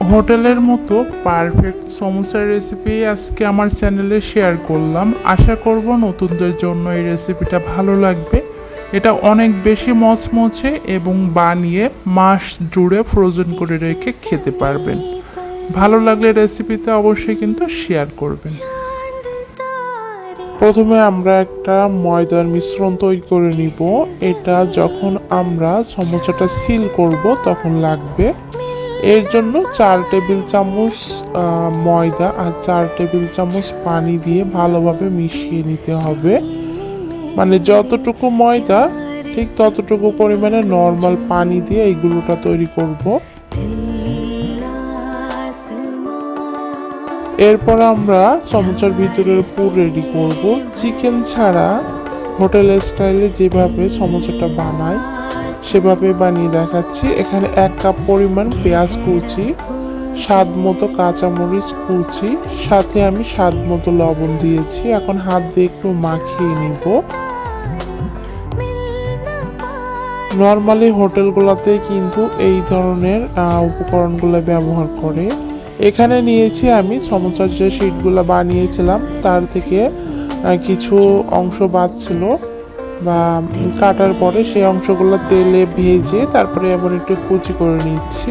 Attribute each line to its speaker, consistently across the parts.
Speaker 1: হোটেলের মতো perfect সমোসার recipe আজকে আমার চ্যানেলে শেয়ার করলাম। আশা করব নতুনদের জন্য এই রেসিপিটা ভালো লাগবে। এটা অনেক বেশি মচমচে এবং বানিয়ে মাস জুড়ে ফ্রোজেন করে রেখে খেতে পারবেন। ভালো লাগলে রেসিপিতে অবশ্যই কিন্তু শেয়ার করবেন। প্রথমে আমরা একটা ময়দার মিশ্রণ তৈরি করে নিব। এটা যখন আমরা সমোসাটা সিল করব, তখন লাগবে এর জন্য চার টেবিল চামচ ময়দা আর চার টেবিল চামচ পানি দিয়ে ভালোভাবে মিশিয়ে নিতে হবে। মানে যতটুকু ময়দা, ঠিক ততটুকু পরিমাণে নর্মাল পানি দিয়ে এইগুলোটা তৈরি করব। এরপর আমরা চামচার ভিতরের পুর রেডি করব। চিকেন ছাড়া হোটেল স্টাইলে যেভাবে সমোসাটা বানায় সেভাবে বানিয়ে দেখাচ্ছি। এখানে এক কাপ পরিমাণ পেঁয়াজ কুচি, স্বাদ মতো কাঁচামরিচ কুচি, সাথে আমি স্বাদ মতো লবণ দিয়েছি। এখন হাত দিয়ে একটু মাখিয়ে নিব। নর্মালি হোটেলগুলোতে কিন্তু এই ধরনের উপকরণগুলো ব্যবহার করে। এখানে নিয়েছি আমি সমোসার যে শিটগুলো বানিয়েছিলাম, তার থেকে কিছু অংশ বাদ ছিল। কাটার পরে সেই অংশগুলো তেলে ভেজে তারপরে এমন একটু কুচি করে নিচ্ছি।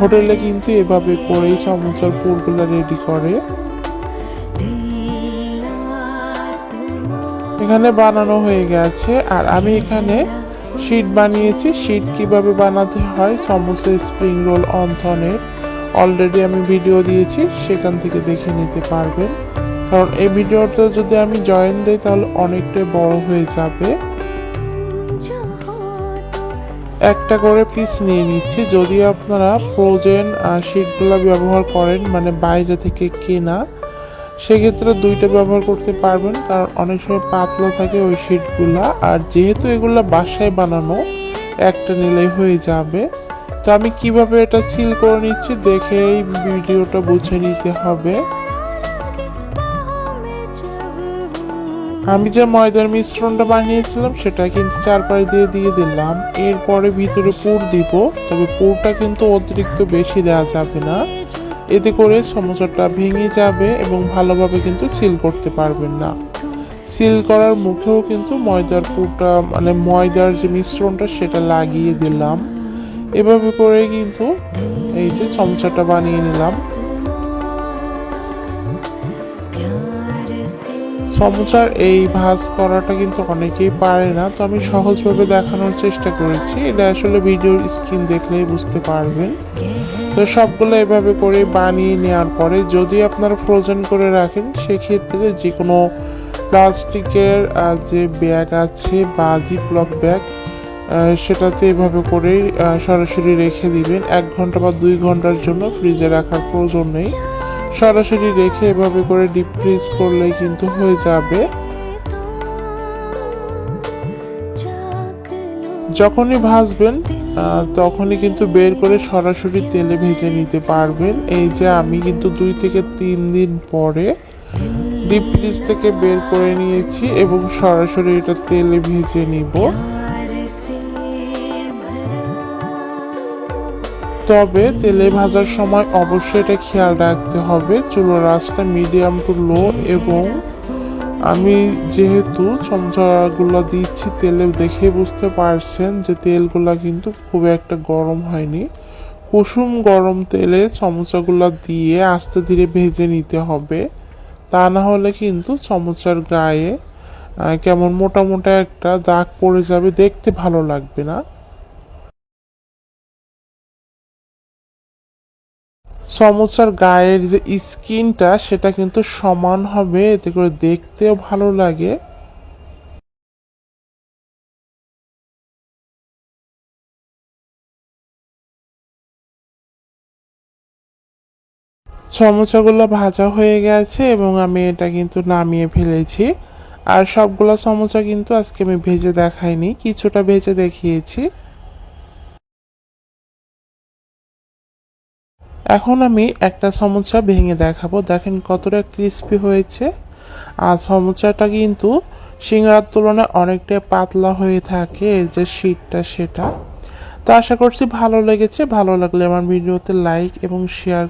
Speaker 1: হোটেলে কিন্তু এভাবে করেই সমোসার পুরগুলো রেডি করে। এখানে বানানো হয়ে গেছে আর আমি এখানে শিট বানিয়েছি। শিট কীভাবে বানাতে হয়? সমোসা স্প্রিং রোল অন্থনের। অলরেডি আমি ভিডিও দিয়েছি, সেখান থেকে দেখে নিতে পারবেন। কারণ এই ভিডিওটা যদি আমি জয়েন দিই, তাহলে অনেকটাই বড় হয়ে যাবে। একটা করে পিস নিয়ে নিচ্ছি। যদি আপনারা ফ্রোজেন শিটগুলো ব্যবহার করেন মানে বাইরে থেকে কেনা, সেক্ষেত্রে দুইটা ব্যবহার করতে পারবেন। কারণ অনেক সময় পাতলা থাকে ওই শিটগুলা আর যেহেতু এগুলো বাসায় বানানো, একটা নিলেই হয়ে যাবে। তো আমি কীভাবে এটা চিল করে নিচ্ছি, দেখে এই ভিডিওটা বুঝে নিতে হবে। আমি যে ময়দার মিশ্রণটা বানিয়েছিলাম, সেটা কিন্তু চারপাশ দিয়ে দিয়ে দিলাম। এরপরে ভিতরে পুর দিব, তবে পুরটা কিন্তু অতিরিক্ত বেশি দেওয়া যাবে না। এতে করে সমস্যাটা ভেঙে যাবে এবং ভালোভাবে কিন্তু সিল করতে পারবেন না। সিল করার মুখেও কিন্তু ময়দার পুরটা মানে ময়দার যে মিশ্রণটা, সেটা লাগিয়ে দিলাম। এভাবে করে কিন্তু এই যে চমচাটা বানিয়ে নিলাম। সমুচার এই ভাজ করাটা কিন্তু অনেকেই পারে না, তো আমি সহজভাবে দেখানোর চেষ্টা করেছি। এটা আসলে ভিডিওর স্ক্রিন দেখলেই বুঝতে পারবেন। তো সবগুলো এভাবে করে বানিয়ে নেওয়ার পরে যদি আপনারা ফ্রোজেন করে রাখেন, সেক্ষেত্রে যে কোনো প্লাস্টিকের যে ব্যাগ আছে বা জিপলক ব্যাগ সেটাতে এভাবে করে সরাসরি রেখে দিবেন। এক ঘণ্টা বা দুই ঘণ্টার জন্য ফ্রিজে রাখার প্রয়োজন নেই। সরাসরি রেখে এভাবে করে ডিপ ফ্রিজ করলেই কিন্তু হয়ে যাবে। যখনই ভাজবেন তখনই কিন্তু বের করে সরাসরি তেলে ভেজে নিতে পারবেন। এই যে আমি কিন্তু দুই থেকে তিন দিন পরে ডিপ ফ্রিজ থেকে বের করে নিয়েছি এবং সরাসরি এটা তেলে ভেজে নিব। তবে তেলে ভাজার সময় অবশ্যই এটা খেয়াল রাখতে হবে। চুলোর আঁচটা মিডিয়াম টু লো এবং আমি যেহেতু চমচাগুলো দিচ্ছি, তেলে দেখে বুঝতে পারছেন যে তেলগুলো কিন্তু খুব একটা গরম হয়নি। কুসুম গরম তেলে চামচাগুলো দিয়ে আস্তে ধীরে ভেজে নিতে হবে। তা না হলে কিন্তু চামচার গায়ে কেমন মোটা মোটা একটা দাগ পড়ে যাবে, দেখতে ভালো লাগবে না। সমোসার গায়ের যে স্কিনটা, সেটা কিন্তু সমান হবে। এতে করে দেখতেও ভালো লাগে। সমোসাগুলো ভাজা হয়ে গেছে এবং আমি এটা কিন্তু নামিয়ে ফেলেছি। আর সবগুলো সমোসা কিন্তু আজকে আমি ভেজে দেখাইনি, কিছুটা ভেজে দেখিয়েছি। এখন আমি একটা সমোসা ভেঙে দেখাবো। দেখেন কতটা ক্রিস্পি হয়েছে। আর সমোসাটা কিন্তু সিঙ্গার তুলনায় অনেকটা পাতলা হয়ে থাকে এর যে শীতটা সেটা। তো আশা করছি ভালো লেগেছে। ভালো লাগলে আমার ভিডিওতে লাইক এবং শেয়ার